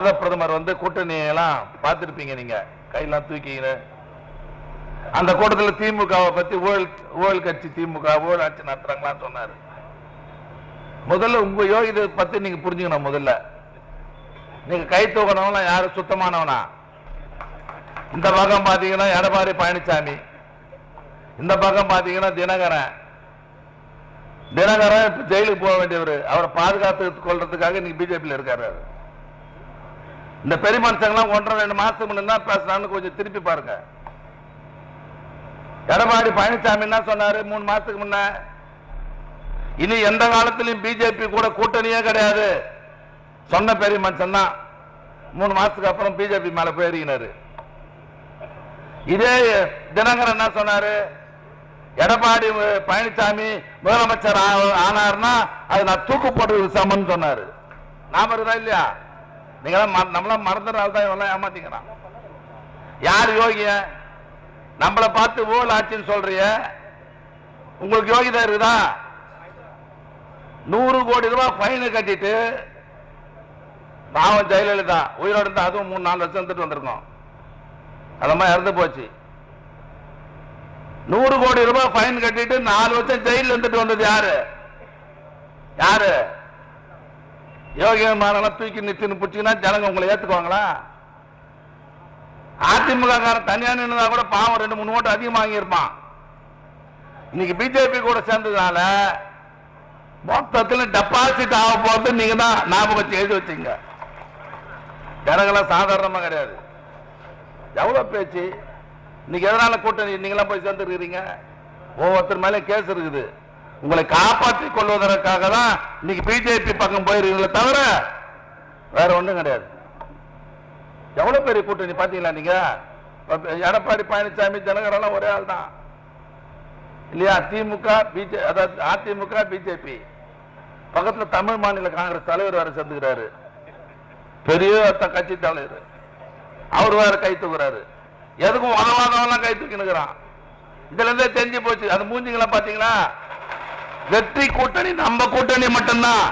பிரதமர் வந்து கூட்டணி எல்லாம் பார்த்திருப்பீங்க நீங்க. கையெல்லாம் தூக்கிங்க அந்த கூட்டத்தில் திமுகவை பத்தி ஊழல் ஊழல் கட்சி திமுக ஊழல் ஆட்சி நடத்துறாங்களான்னு சொன்னாரு. முதல்ல உங்க யோகிதை பத்தி நீங்க புரிஞ்சுக்கணும் முதல்ல. நீங்க கை தூக்கணவனா யாரு? சுத்தமானவனா? இந்த பக்கம் பாத்தீங்கன்னா எடப்பாடி பழனிசாமி இந்த பக்கம் பாத்தீங்கன்னா தினகரன். தினகரன் இப்ப ஜெயிலுக்கு போக வேண்டியவர். அவரை பாதுகாத்து கொள்றதுக்காக நீங்க பிஜேபியில் இருக்காரு இந்த பெரிய மனுஷங்களாம் ஒன்றரை ரெண்டு மாசத்துக்கு முன்ன தான் பேசுறான்னு கொஞ்சம் திருப்பி பாருங்க. எடப்பாடி பழனிசாமி என்ன சொன்னாரு? மூணு மாசத்துக்கு முன்ன. இனி எந்த காலத்திலும் பிஜேபி கூட கூட்டணியே கிடையாது. சொன்ன பெரிய மனுஷன் தான் மூணு மாசத்துக்கு அப்புறம் பிஜேபி மேல போயிருக்கிறாரு. இதே தினகரன் என்ன சொன்னாரு? எடப்பாடி பழனிசாமி முதலமைச்சர் ஆ- அது நான் தூக்கு போட்டு சமன் சொன்னாரு. நாம இருக்கா இல்லையா? நீங்களாம் மற- நம்மளாம் மறந்துறால் தான் இவெல்லாம் ஏமாத்திக்கிறான். யார் யோகிய? நம்மளை பார்த்து ஊழல் ஆட்சின்னு சொல்றிய. உங்களுக்கு யோகிதா இருக்குதா? நூறு கோடி ரூபாய் ஃபைனு கட்டிட்டு பாவம் ஜெயலலிதா உயிரோடு இருந்தால் அதுவும் மூணு நாலு வருஷம் வந்துட்டு வந்திருக்கோம். அதமா இறந்து போச்சு. நூறு கோடி ரூபாய் ஃபைன் கட்டிட்டு நாலு வருஷம் ஜெயில இருந்துட்டு வந்தது யாரு? யாரு? யோகியமாரெல்லாம் தூக்கி நிறுத்தின்னு பிடிச்சிங்கன்னா ஜனங்க உங்களை ஏத்துக்குவாங்களா? அதிமுக காரன் தனியா நின்றுதா கூட பாவம் ரெண்டு மூணு ஓட்டு அதிகமாக வாங்கியிருப்பான். இன்னைக்கு பிஜேபி கூட சேர்ந்ததுனால மொத்தத்தில் டெபாசிட் ஆக போறது நீங்க தான் ஞாபகம் எழுதி வச்சீங்க ஜனங்களாம் சாதாரணமா கிடையாது. எவ்வளவு பேச்சு? இன்னைக்கு எதனால கூட்டணி? நீங்களாம் போய் சேர்ந்துருக்கிறீங்க. ஒவ்வொருத்தர் மேலே கேஸ் இருக்குது. உங்களை காப்பாற்றிக் கொள்வதற்காக தான் இன்னைக்கு பிஜேபி பக்கம் போயிருக்கீங்களே தவிர வேற ஒன்றும் கிடையாது. எவ்வளவு பெரிய கூட்டணி பாத்தீங்களா நீங்க? எடப்பாடி பழனிசாமி ஜனகரெல்லாம் ஒரே ஆள் தான். இல்லையா? திமுக பிஜே அதாவது அதிமுக பிஜேபி பக்கத்துல தமிழ் மாநில காங்கிரஸ் தலைவர் வேற சேர்ந்துக்கிறாரு. பெரிய கட்சி தலைவர். அவர் வேற கை தூக்குறாரு. எதுக்கும் உதவாதவெல்லாம் கை தூக்கினுக்கிறான் இதுல இருந்தே தெரிஞ்சு போச்சு. அது மூஞ்சிங்களா பாத்தீங்களா வெற்றி கூட்டணி நம்ம கூட்டணி மட்டும்தான்.